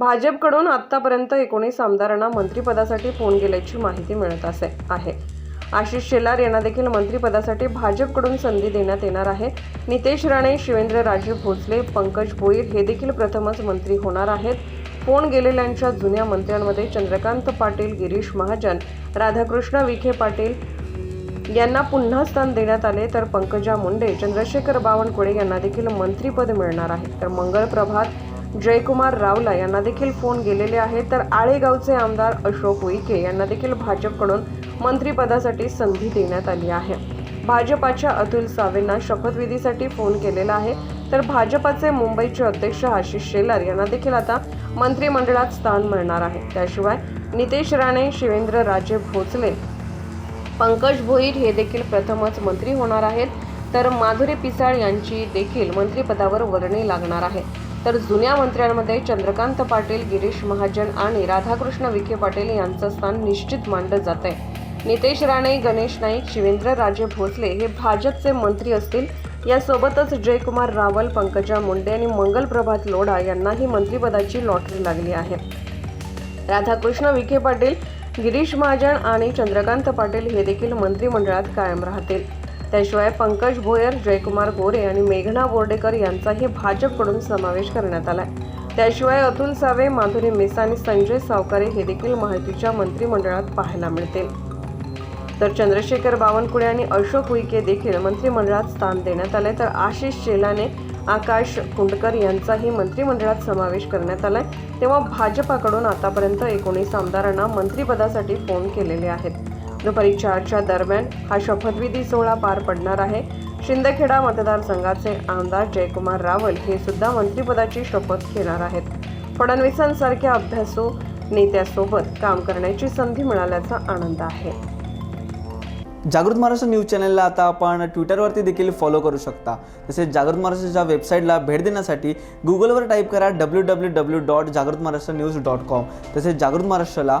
भाजपकडून आत्तापर्यंत एकोणीस आमदारांना मंत्रिपदासाठी फोन गेल्याची माहिती मिळत असे आहे. आशिष शेलार यांना देखील मंत्रिपदासाठी भाजपकडून संधी देण्यात येणार आहे. नितेश राणे शिवेंद्र राजे भोसले पंकज भोईर हे देखील प्रथमच मंत्री होणार आहेत. फोन गेलेल्यांच्या जुन्या मंत्र्यांमध्ये चंद्रकांत पाटील गिरीश महाजन राधाकृष्ण विखे पाटील यांना पुन्हा स्थान देण्यात आले तर पंकजा मुंडे चंद्रशेखर बावनकुळे यांना देखील मंत्रीपद मिळणार आहे. तर मंगळ प्रभात जयकुमार रावला यांना देखील फोन गेलेले आहेत. तर आळेगावचे आमदार अशोक उईके यांना देखील भाजपकडून मंत्रिपदासाठी संधी देण्यात आली आहे. भाजपाच्या अतुल सावेंना शपथविधीसाठी फोन केलेला आहे. तर भाजपाचे मुंबईचे अध्यक्ष आशिष शेलार यांना देखील आता मंत्रिमंडळात स्थान मिळणार आहे. त्याशिवाय नितेश राणे शिवेंद्र राजे भोसले पंकज भोईर हे देखील प्रथमच मंत्री होणार आहेत. तर माधुरी पिसाळ यांची देखील मंत्रिपदावर वर्णी लागणार आहे. तर जुन्या मंत्र्यांमध्ये चंद्रकांत पाटील गिरीश महाजन आणि राधाकृष्ण विखे पाटील यांचं स्थान निश्चित मानलं जात आहे नितेश राणे गणेश नाईक शिवेंद्र राजे भोसले हे भाजपचे मंत्री असतील. यासोबतच जयकुमार रावल पंकजा मुंडे आणि मंगल प्रभात लोढा यांनाही मंत्रिपदाची लॉटरी लागली आहे. राधाकृष्ण विखे पाटील गिरीश महाजन आणि चंद्रकांत पाटील हे देखील मंत्रिमंडळात कायम राहतील. त्याशिवाय पंकज भोयर जयकुमार गोरे आणि मेघना बोर्डेकर यांचाही भाजपकडून समावेश करण्यात आलाय. त्याशिवाय अतुल सावे माधुरी मेसा आणि संजय सावकारे हे देखील माहितीच्या मंत्रिमंडळात पाहायला मिळतील. तर चंद्रशेखर बावनकुळे आणि अशोक उईके देखील मंत्रिमंडळात स्थान देण्यात आले तर आशिष शेलाने आकाश कुंडकर यांचाही मंत्रिमंडळात समावेश करण्यात आलाय. तेव्हा भाजपाकडून आतापर्यंत एकोणीस आमदारांना मंत्रिपदासाठी फोन केलेले आहेत. दुपारी चारच्या दरम्यान हा शपथविधी सोहळा पार पडणार आहे. शिंदखेडा मतदारसंघाचे आमदार जयकुमार रावल हे सुद्धा मंत्रिपदाची शपथ घेणार आहेत. फडणवीसांसारख्या अभ्यासू नेत्यासोबत काम करण्याची संधी मिळाल्याचा आनंद आहे. जागृत महाराष्ट्र न्यूज चॅनलला आता आपण ट्विटरवरती देखील फॉलो करू शकता. तसेच जागृत महाराष्ट्राच्या वेबसाईटला भेट देण्यासाठी गुगलवर टाईप करा डब्ल्यू डब्ल्यू डब्ल्यू डॉट जागृत महाराष्ट्र न्यूज डॉट कॉम तसेच जागृत महाराष्ट्राला